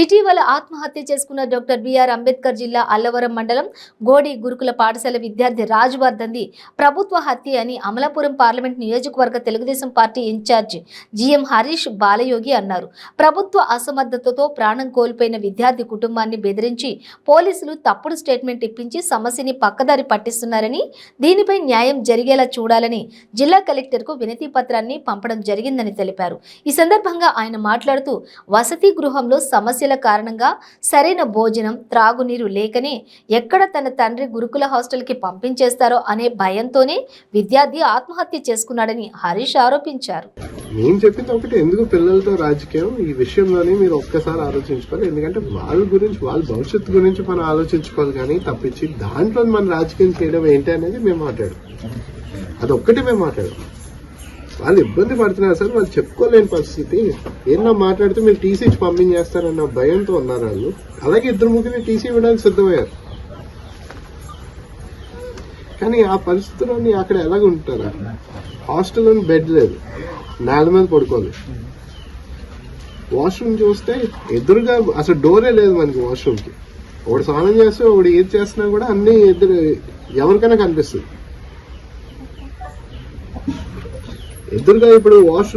ఇటీవల ఆత్మహత్య చేసుకున్న డాక్టర్ బిఆర్ అంబేద్కర్ జిల్లా అల్లవరం మండలం గోడి గురుకుల పాఠశాల విద్యార్థి రాజువర్ధన్ది ప్రభుత్వ హత్య అని అమలాపురం పార్లమెంట్ నియోజకవర్గ Telugu Desam party incharge GM Harish Balayogi అన్నారు. ప్రభుత్వ అసమర్థతతో ప్రాణం కోల్పోయిన విద్యార్థి కుటుంబాన్ని బెదిరించి పోలీసులు తప్పుడు స్టేట్మెంట్ ఇప్పించి సమస్యని పక్కదారి పట్టిస్తున్నారని దీనిపై న్యాయం జరిగేలా చూడాలని జిల్లా కలెక్టర్కు వినతి పత్రాన్ని పంపడం జరిగిందని తెలిపారు. ఈ సందర్భంగా ఆయన మాట్లాడుతూ వసతి గృహంలో సమస్యల కారణంగా సరైన భోజనం త్రాగునీరు లేకనే ఎక్కడ తన తండ్రి గురుకుల హాస్టల్కి పంపించేస్తారో అనే భయంతోనే విద్యార్థి ఆత్మహత్య చేసుకున్నాడని హరీష్ ఆరోపించారు. నేను చెప్పింది ఒకటి ఎందుకు పిల్లలతో రాజకీయం? ఈ విషయంలోనే మీరు ఒక్కసారి ఆలోచించుకోవాలి. ఎందుకంటే వాళ్ళ గురించి వాళ్ళ భవిష్యత్తు గురించి మనం ఆలోచించుకోవాలి కానీ తప్పించి దాంట్లో మన రాజకీయం చేయడం ఏంటి అనేది మేము మాట్లాడము. అదొక్కటి మేము మాట్లాడము. వాళ్ళు ఇబ్బంది పడుతున్నారు సార్ వాళ్ళు చెప్పుకోలేని పరిస్థితి. ఏమన్నా మాట్లాడితే మీరు టీసీ ఇచ్చి పంపించేస్తారన్న భయంతో ఉన్నారు వాళ్ళు. అలాగే ఇద్దరు ముగ్గురిని టీసీ ఇవ్వడానికి సిద్ధమయ్యారు. కానీ ఆ పరిస్థితుల్లోని అక్కడ ఎలాగ ఉంటారా? హాస్టల్లో బెడ్ లేదు. నేల మీద పడుకోలేదు వాష్రూమ్ చూస్తే ఎదురుగా అసలు డోరే లేదు మనకి వాష్రూమ్కి. ఒకడు స్నానం చేస్తే ఒకడు ఏది చేస్తున్నా కూడా అన్నీ ఎదురు ఎవరికైనా కనిపిస్తుంది. ఎదురుగా ఇప్పుడు వాష్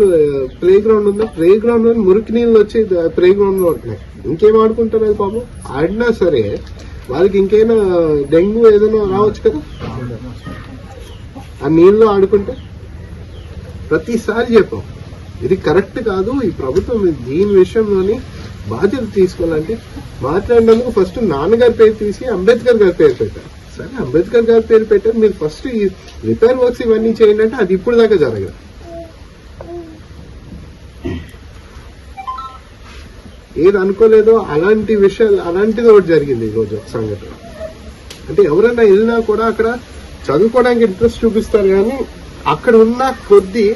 ప్లే గ్రౌండ్ ఉంది. ప్లే గ్రౌండ్లో మురికి నీళ్ళు వచ్చి ప్లే గ్రౌండ్లో ఉంటున్నాయి ఇంకేం ఆడుకుంటారు అది పాపం? ఆడినా సరే వాళ్ళకి ఇంకైనా డెంగ్యూ ఏదైనా రావచ్చు కదా? ఆ నీళ్ళు ఆడుకుంటే? ప్రతిసారి చెప్పాం. ఇది కరెక్ట్ కాదు. ఈ ప్రభుత్వం దీని విషయంలోని బాధ్యత తీసుకోవాలంటే మాట్లాడినందుకు ఫస్ట్ నాన్నగారి పేరు తీసి అంబేద్కర్ గారి పేరు పెట్టారు. సరే అంబేద్కర్ గారి పేరు పెట్టారు. మీరు ఫస్ట్ ఈ రిపేర్ వర్క్స్ ఇవన్నీ చేయండి అంటే అది ఇప్పుడు దాకా జరగదు. ఏది అనుకోలేదో అలాంటి విషయాలు అలాంటిది ఒకటి జరిగింది ఈ రోజు ఒక సంఘటన. అంటే ఎవరైనా వెళ్ళినా కూడా అక్కడ చదువుకోవడానికి ఇంట్రెస్ట్ చూపిస్తారు కానీ అక్కడ ఉన్న కొద్దీ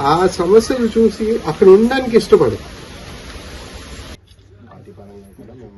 ఆ సమస్యలు చూసి అక్కడ ఉండడానికి ఇష్టపడదు